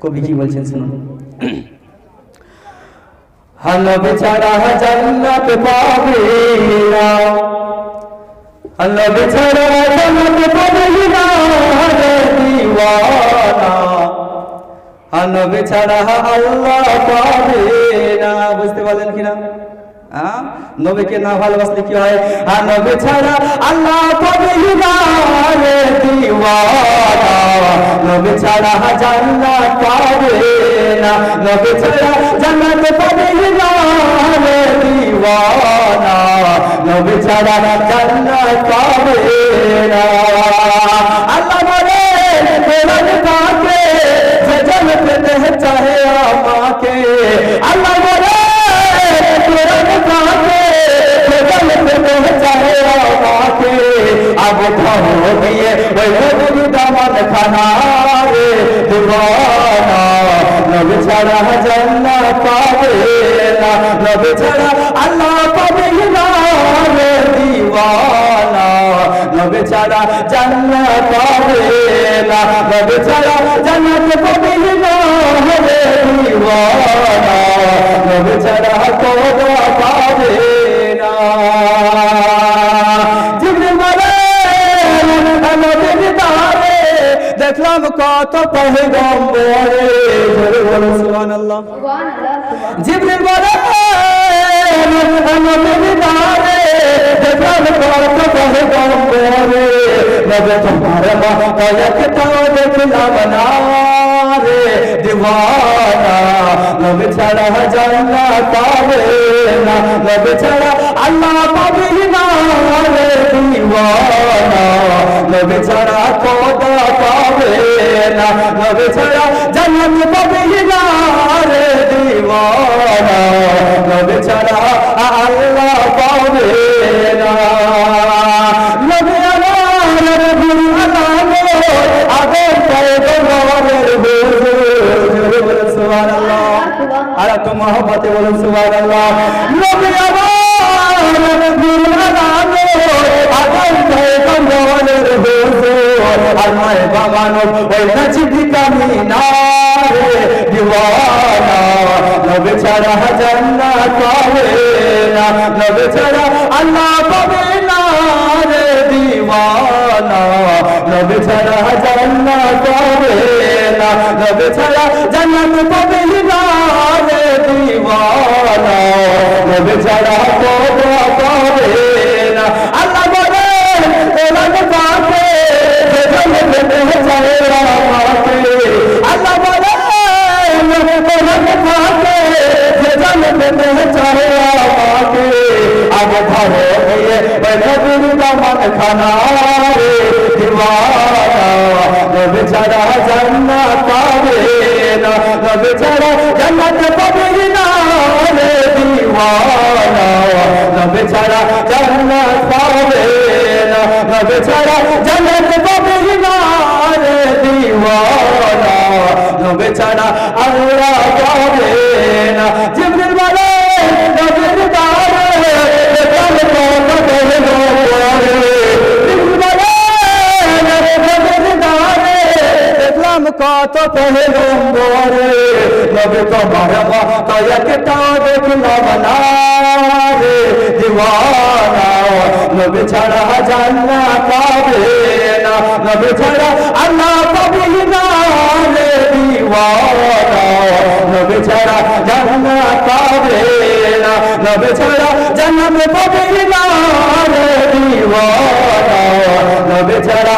কবি কি বলছেন শুনুন। ছাড়া জান্নাত পাবে না। নবী ছাড়া জান্নাত পাবে না রে দিওয়ানা। ছাড়া আল্লাহ পাবে না। বুঝতে পারলেন কিনা? হ্যাঁ? নবীকে না ভালোবাসলে কি হয়? আর নবী ছাড়া আল্লাহ পাবে না রে দিওয়ানা। নবী ছাড়া জান্নাত পাবে না। নবী ছাড়া জান্নাত পাবে না রে দিওয়ানা। নবী ছাড়া জান্নাত পাবে না। আল্লাহ বলে, কোরআন পাকে, যে জান্নাত পেতে চাহে আমাকে। আল্লাহ দিয়ে, ওই নবী দামান খানা রে দিওয়ানা নবী ছাড়া জান্নাত পাবে না, নবী ছাড়া আল্লাহ পাবে না রে দিওয়ানা, নবী ছাড়া জান্নাত পাবে না, নবী ছাড়া জান্নাত পাবে না রে দিওয়ানা, নবী ছাড়া কোদা দেখলাম কত পয়গম্বরে জোরে বলো সুবহানাল্লাহ জিবরিল বলে নবীর দারে দেখলাম কত পয়গম্বরে নবী তোমার মা কয়েকটাও দেখলাম না রে দিওয়ানা নবী ছাড়া জান্নাত পাবে না নবী ছাড়া আল্লাহ পাবে না রে দিওয়ানা নবী ছাড়া খোদা পাবে না, নবী ছাড়া জান্নাত পাবে না রে দিওয়ানা। নবী ছাড়া আল্লাহ পাবে না। নবী আমার গুরু আর তো মহব্বতে বলুন সুবহানাল্লাহ। নবী বাগানো ওই নজিদি কামিনা রে দিওয়ানা নবী ছাড়া জান্নাত পাবে না নবী ছাড়া আল্লাহ পাবে না রে, দিওয়ানা নবী ছাড়া জান্নাত পাবে না নবী ছাড়া জান্নাত পাবে না রে, দিওয়ানা নবী ছাড়া খানা রে দিওয়ানা নবী ছাড়া জান্নাত পাবে না। নবী ছাড়া জান্নাত পাবে না রে দিওয়ানা নবী ছাড়া জান্নাত পাবে না। নবী ছাড়া জান্নাত পাবে না রে দিওয়ানা নবী আল্লাহ পাবে না। কত পহলম্বরে নবী তোমার মত একটা দেখলাম না রে দিওয়ানা নবী ছাড়া জান্নাত পাবে না নবী ছাড়া আল্লাহ পাবে না রে দিওয়ানা নবী ছাড়া জান্নাত পাবে না নবী ছাড়া জান্নাত পাবে না রে দিওয়ানা নবী ছাড়া